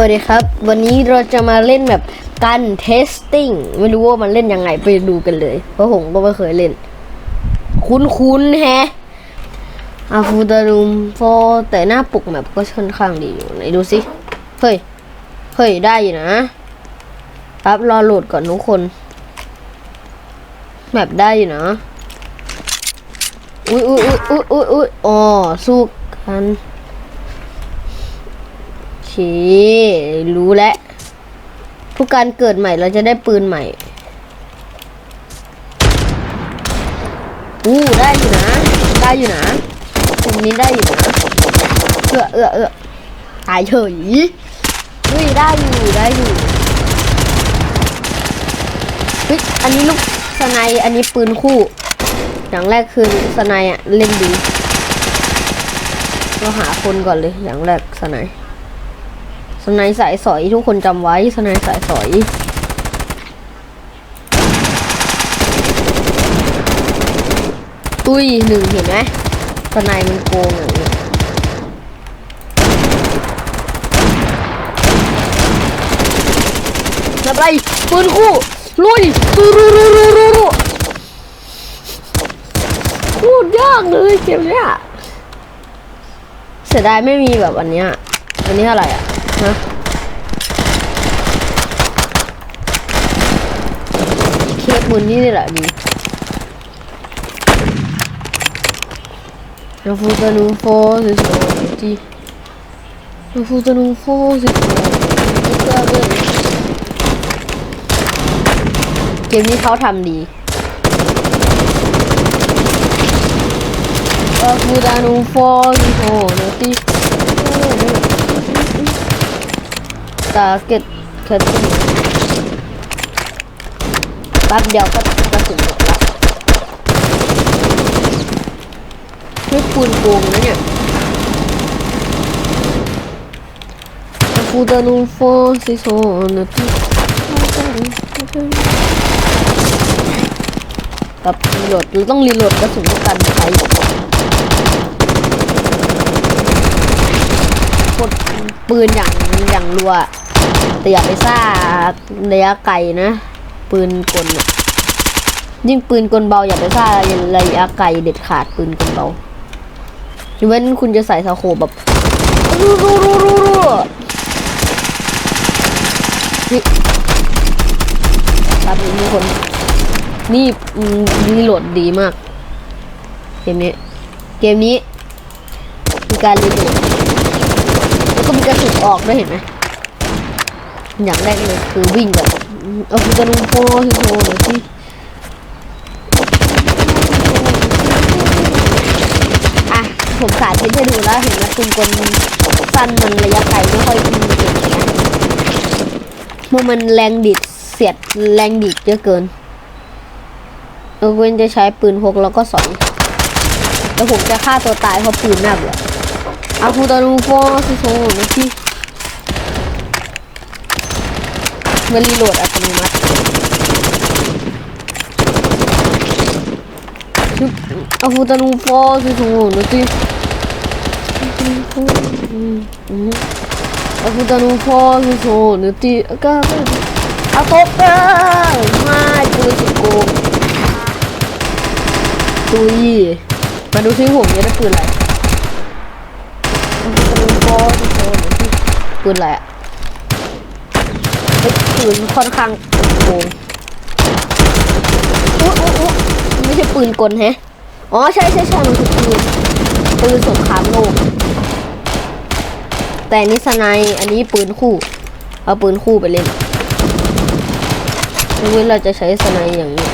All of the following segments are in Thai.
วัสดีครับ วันนี้เราจะมาเล่นแบบการเทสติ้งไม่รู้ว่ามันเล่นยังไงไปดูกันเลย เพราะผมก็ไม่เคยเล่น คุ้นๆแฮะอาฟูดารุมโฟแต่หน้าปกแบบก็ค่อนข้างดีอยู่ไหนดูสิเฮ้ยเฮ้ยได้อยู่นะครับรอโหลดก่อนทุกคนแบบได้อยู่นะอุ้ยอุ้ยอุ้ยอุ้ยอุ้ยอ๋อสู้กัน เค รู้แล้วทุกการเกิดใหม่เราจะได้ปืนใหม่อู้ได้อยู่นะ ได้อยู่นะตรงนี้ได้อยู่นะเอื้อเอื้อเอื้อตายเฉยเฮ้ยได้อยู่ได้อยู่เฮ้ยอันนี้ลูกสไนอันนี้ปืนคู่ อย่างแรกคือสไนอะเล่นดีเราหาคนก่อนเลยอย่างแรกสไน สนด์สายสอยทุกคนจำไว้สนด์สายสอยตุ้ยหนึ่งเห็นไหมสนด์มันโกงอย่างนี้นับไรปืนคู่ลุยตูรูรูรูรูรูพูดยากเลยเกมเนี้ยเสียดายไม่มีแบบอันเนี้ยอันนี้อะไรอะ ถอะเคสมุนนี่นี่แหละดีเราฟูตานูโฟสิสตีเราฟูตานูโฟสิสโอเกมนี้เขาทำดีเราฟูตานูโฟสิสโอโนตี งแป๊บเดียวก็กระสุนหมดละไม่ปืนโกงนะเนี่ยฟูดานุฟอซิโซนะที่กับรีโหลดเราต้องรีโหลดกระสุนกันใช้กดปืนอย่างอย่างรัว แต่อย่าไปซ่าระยะไกลนะ ปืนกลยิ่งปืนกลเบาอย่าไปซ่าระยะไกลเด็ดขาดปืนกลเบายกเว้นคุณจะใส่สโคปแบบรูรูรูรูรูครับมีคนนี่มีโหลดดีมาก เกมนี้ เกมนี้มีการรีโหลดแล้วก็มีกระสุนออกด้วยเห็นไหม อย่างแรกเลยคือวิ่งแบบเอาคุณจะดูโฟร์ที่โฟร์หน่อยสิอะผมสาธิตให้ดูแล้วเห็นไหมปืนกลสั้นมันระยะไกลไม่ค่อยยิงเก่งนะเมื่อมันแรงดิดเสียดแรงดิดเยอะเกินเออเว้นจะใช้ปืนพกแล้วก็สอยแล้วผมจะฆ่าตัวตายเพราะปืนน่าเบื่อเอาคูตาลูโฟซิโซนะพี่ มันรีโหลดอัตโนมัติชุบอาคูตาลูโฟซิโซนะพี่ Aku tak lupa so nanti akan aku kan mai tu cukup ตุยมาดูซิผมจะได้ปืนอะไรปืนโฟร์ที่โฟร์ที่ปืนอะไรอะ ปืนค่อนข้างโกงอุ๊ยอุ๊ยอุ๊ไม่ใช่ปืนกลแฮะอ๋อใช่ใช่ใช่มันคือปืนปืนสงครามโลกแต่นนี่สไนอันนี้ปืนคู่ เอาปืนคู่ไปเล่นไม่เว้นเราจะใช้สไนด์อย่างนี้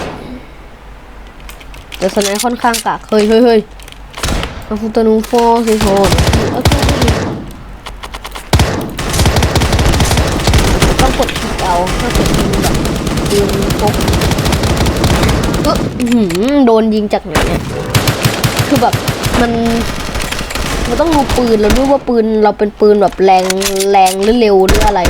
แต่สไนค่อนข้างกากเฮ้ยเฮ้ยเฮ้ยอาฟุตานูโฟซิโซนต้องกดคลิก เอาถ้ากดยิงแบบยิงพกเอ้ออื้อหือโดนยิงจากไหนเนี่ยคือแบบมันมันต้องดูปืนแล้วด้วยว่าปืนเราเป็นปืนแบบแรงแรงหรือเร็วหรืออะไร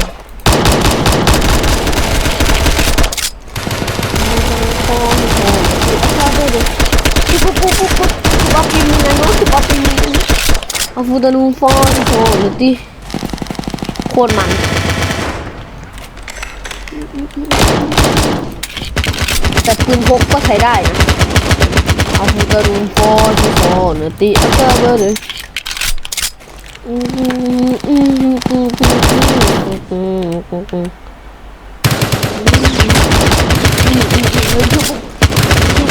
ปุ๊บปุ๊บปุ๊บปุ๊บป๊อนะเนาะป๊อปปี้มีนะเอาฟูตานูฟอนโฟนดิโคตรมัน แต่ปืนพกก็ใช้ได้นะเอาฮูการุนพฟทีโอเนื้อัลเตอร์เบอร์เลย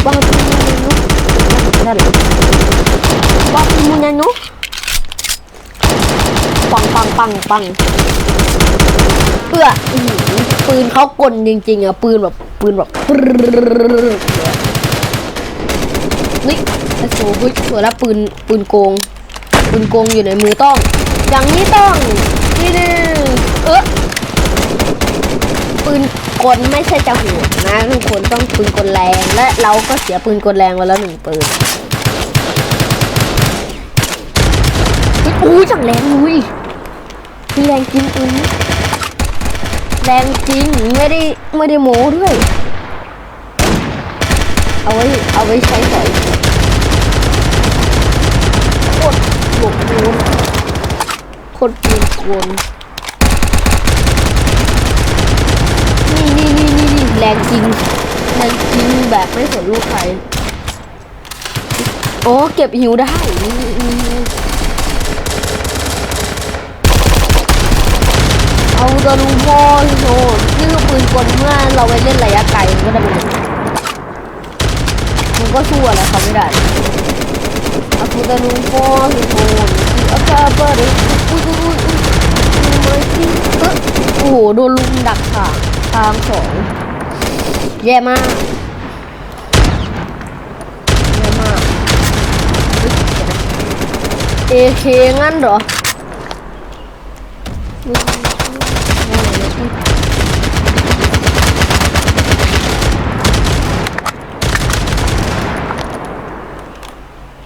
บ้าปูนานุได้เลยบ้าปูนานุปังปังปังปัง เพื่ออื้อปืนเขากลจริงๆอะปืนแบบปืนแบบนี่ไอ้โซ่เฮ้ยสวยแล้วปืนปืนโกง ปืนโกงอยู่ในมือต้อง อย่างนี้ต้องนี่ดิเออปืนกลไม่ใช่จะหัวนะทุกคนต้องปืนกลแรง และเราก็เสียปืนกลแรงไปแล้วหนึ่งปืนอู้จังแรงอุ้ยมีแรงจริงปืน แรงจริงไม่ได้ไม่ได้โม้ด้วย เอาไว้เอาไว้ใช้สอยโคตรหลบโวนโคตรปืนกลนี่นี่นี่นี่นี่แรงจริงแรงจริงแบบไม่สนลูกใครโอ้เก็บหิวได้นี่นี่ เอาตัวลูกบอลโซนนี่คือปืนกลเมื่อเราไปเล่นระยะไกลมันก็จะเป็นมันก็สู้อะไรเขาไม่ได้เอาตัวลูกบอลโซนอาคาเบอร์ดิอุ้ยอุ้ยอุ้ยอุ้ยอุ้ยเอ้ยโอ้โหโดนลุมดักค่ะทางสองแย่มากแย่มากเอเคงั้นเหรอ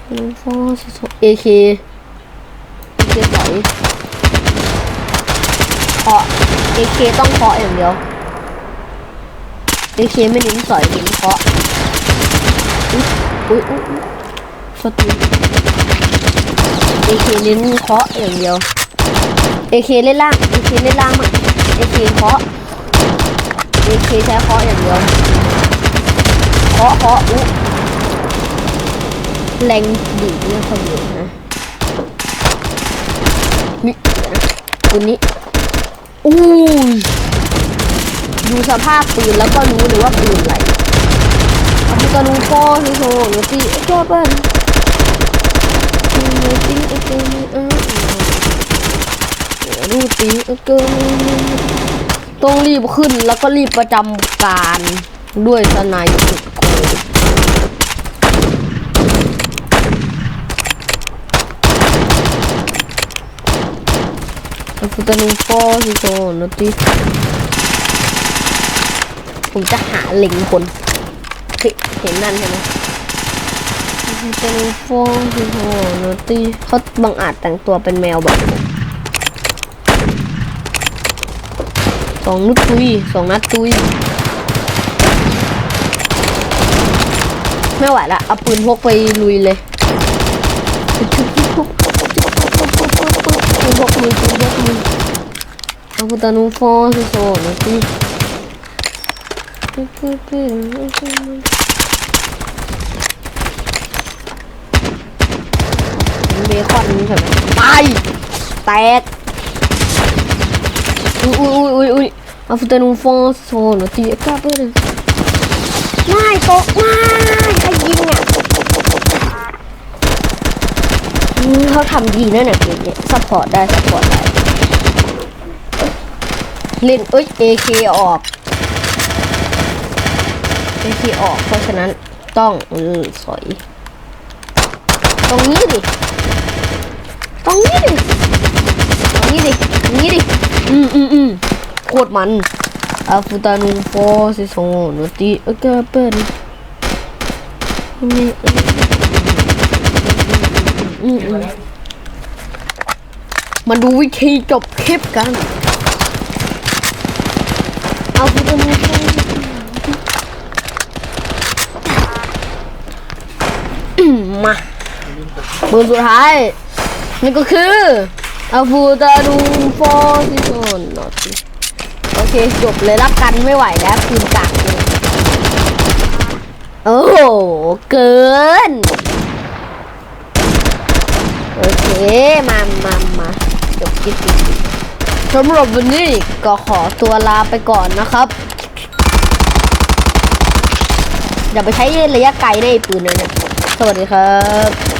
เอเคเอเคสอยเคาะเอเคต้องเคาะอย่างเดียวเอเคไม่เน้นสอยเน้นเคาะอุ๊ยอุ้ยอุ้ยสติเอเคเน้นเคาะอย่างเดียวเอเคเล่นล่างเอเคเล่นล่างมั้งเอเคเคาะเอเคใช้เคาะอย่างเดียวเคาะเคาะอุ๊ย แรงดีเนี่ยเขาอะนะนี่เดี๋ยวนะตัวนี้อู้ยดูสภาพปืนแล้วก็รู้เลยว่าปืนอะไรเอาไปกระนูฟอที่โซ่หนูตีไอ้แก้เปิ้ลหนูตีไอ้เกินเออดูตีไอ้เกินต้องรีบขึ้นแล้วก็รีบประจำการด้วยสนายสุดโก เอาไปกระนูฟอที่โซ่หนูตีผมจะหาเล็งคนเห็นนั่นใช่ไหมเป็นฟองที่โหนตีเขาบังอาจแต่งตัวเป็นแมวแบบสองนุดตุยสองนัดตุย ไม่ไหวละ เอาปืนพกไปลุยเลยปืนพกปืน não vou comer, não vou comer. Eu vou dando um fone, sono aqui. เบคอนใช่ไหมไปแตกอุ๊ยอุ๊ยอุ๊ยอุ้ยเอาฟุตเตอร์นุ่งฟองโซนตีกับเลยไม่ตกไม่ เขาทำดีนะเนี่ยเกมเนี่ยซัพพอร์ตได้ซัพพอร์ตได้ เล่นเอ้ย AK ออกไอคออกเพราะฉะนั้นต้องเออสอย ตรงนี้ดิ ตรงนี้ดิ ตรงนี้ดิตรงนี้ดิ อืมอืมอืมโคตรมันอาฟูตานุฟอซิโซโนติเอกเปิลนี่อืมอืม มาดูวิธีจบคลิปกัน เอาฟูตานุฟอมาปืนสุดท้าย นี่ก็คืออาฟูตาดูฟอร์ซิโซนนโอเค จบเลยละกันไม่ไหวแล้วคืนกากเลยโอ้โห เกิน โอเค มามามา บคลิปสำหรับวันนี้ก็ขอตัวลาไปก่อนนะครับ อย่าไปใช้ระยะไกลในะไอ้ปืนนะเนี่ยสวัสดีครับ